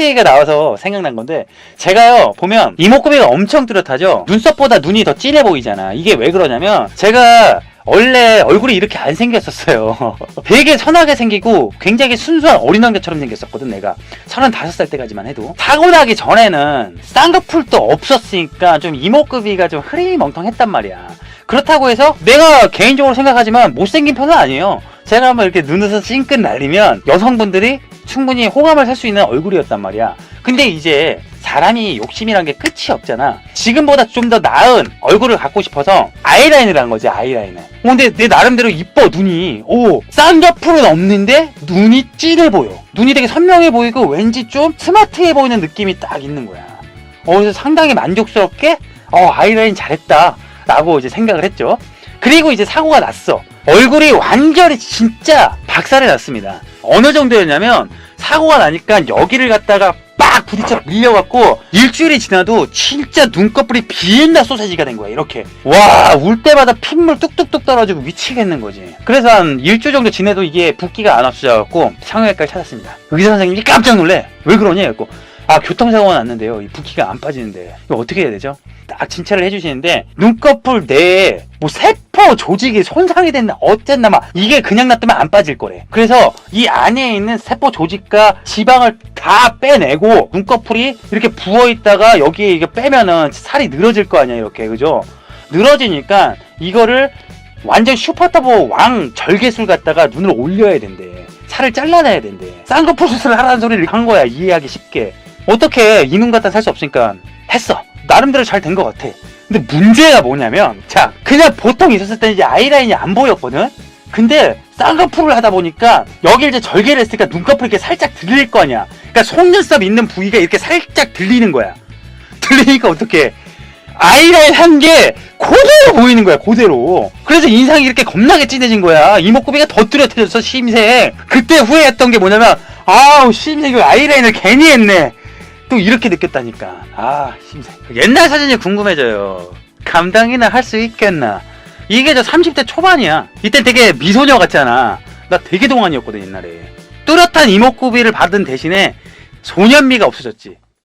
팩트 얘기가 나와서 생각난 건데 제가요 보면 이목구비가 엄청 뚜렷하죠? 눈썹보다 눈이 더 진해 보이잖아. 이게 왜 그러냐면 제가 원래 얼굴이 이렇게 안 생겼었어요. 되게 선하게 생기고 굉장히 순수한 어린 왕자처럼 생겼었거든 내가. 35살 때까지만 해도. 타고나기 전에는 쌍꺼풀도 없었으니까 좀 이목구비가 좀 흐리멍텅했단 말이야. 그렇다고 해서 내가 개인적으로 생각하지만 못생긴 편은 아니에요. 제가 한번 이렇게 눈에서 찡긋 날리면 여성분들이 충분히 호감을 살 수 있는 얼굴이었단 말이야. 근데 이제 사람이 욕심이란 게 끝이 없잖아. 지금보다 좀 더 나은 얼굴을 갖고 싶어서 아이라인을 한 거지, 아이라인을. 어, 근데 내 나름대로 이뻐, 눈이. 오, 쌍꺼풀은 없는데 눈이 찐해 보여. 눈이 되게 선명해 보이고 왠지 좀 스마트해 보이는 느낌이 딱 있는 거야. 어, 그래서 상당히 만족스럽게, 어, 아이라인 잘했다. 라고 이제 생각을 했죠. 그리고 이제 사고가 났어. 얼굴이 완전히 진짜 박살이 났습니다. 어느 정도였냐면 사고가 나니까 여기를 갖다가 빡 부딪혀 밀려갖고 일주일이 지나도 진짜 눈꺼풀이 비엔나 소세지가 된 거야 이렇게. 와 울 때마다 핏물 뚝뚝뚝 떨어지고 미치겠는 거지. 그래서 한 일주 정도 지내도 이게 붓기가 안 없어져갖고 상형외과를 찾았습니다. 의사 선생님이 깜짝 놀래. 왜 그러냐? 했고. 아 교통사고가 났는데요. 이 붓기가 안 빠지는데. 이거 어떻게 해야 되죠? 딱 진찰을 해주시는데 눈꺼풀 내에 뭐 세포 조직이 손상이 됐나 어쨌나 막 이게 그냥 놔두면 안 빠질 거래. 그래서 이 안에 있는 세포 조직과 지방을 다 빼내고 눈꺼풀이 이렇게 부어 있다가 여기에 이게 빼면은 살이 늘어질 거 아니야 이렇게. 그죠? 늘어지니까 이거를 완전 슈퍼터보 왕 절개술 갖다가 눈을 올려야 된대. 살을 잘라내야 된대. 쌍꺼풀 수술을 하라는 소리를 한 거야 이해하기 쉽게. 어떻게 이눈 갖다 살 수 없으니까. 했어. 나름대로 잘 된 것 같아 근데 문제가 뭐냐면 자 그냥 보통 있었을 때는 이제 아이라인이 안 보였거든? 근데 쌍꺼풀을 하다 보니까 여기 이제 절개를 했으니까 눈꺼풀이 이렇게 살짝 들릴 거 아니야. 그러니까 속눈썹 있는 부위가 이렇게 살짝 들리는 거야. 들리니까 어떻게 아이라인 한게 그대로 보이는 거야 그대로. 그래서 인상이 이렇게 겁나게 진해진 거야. 이목구비가 더 뚜렷해졌어 심생. 그때 후회했던 게 뭐냐면 아우 심생 이거 아이라인을 괜히 했네 또 이렇게 느꼈다니까. 아 심생 옛날 사진이 궁금해져요. 감당이나 할 수 있겠나? 이게 저 30대 초반이야. 이때 되게 미소녀 같잖아. 나 되게 동안이었거든 옛날에. 뚜렷한 이목구비를 받은 대신에 소년미가 없어졌지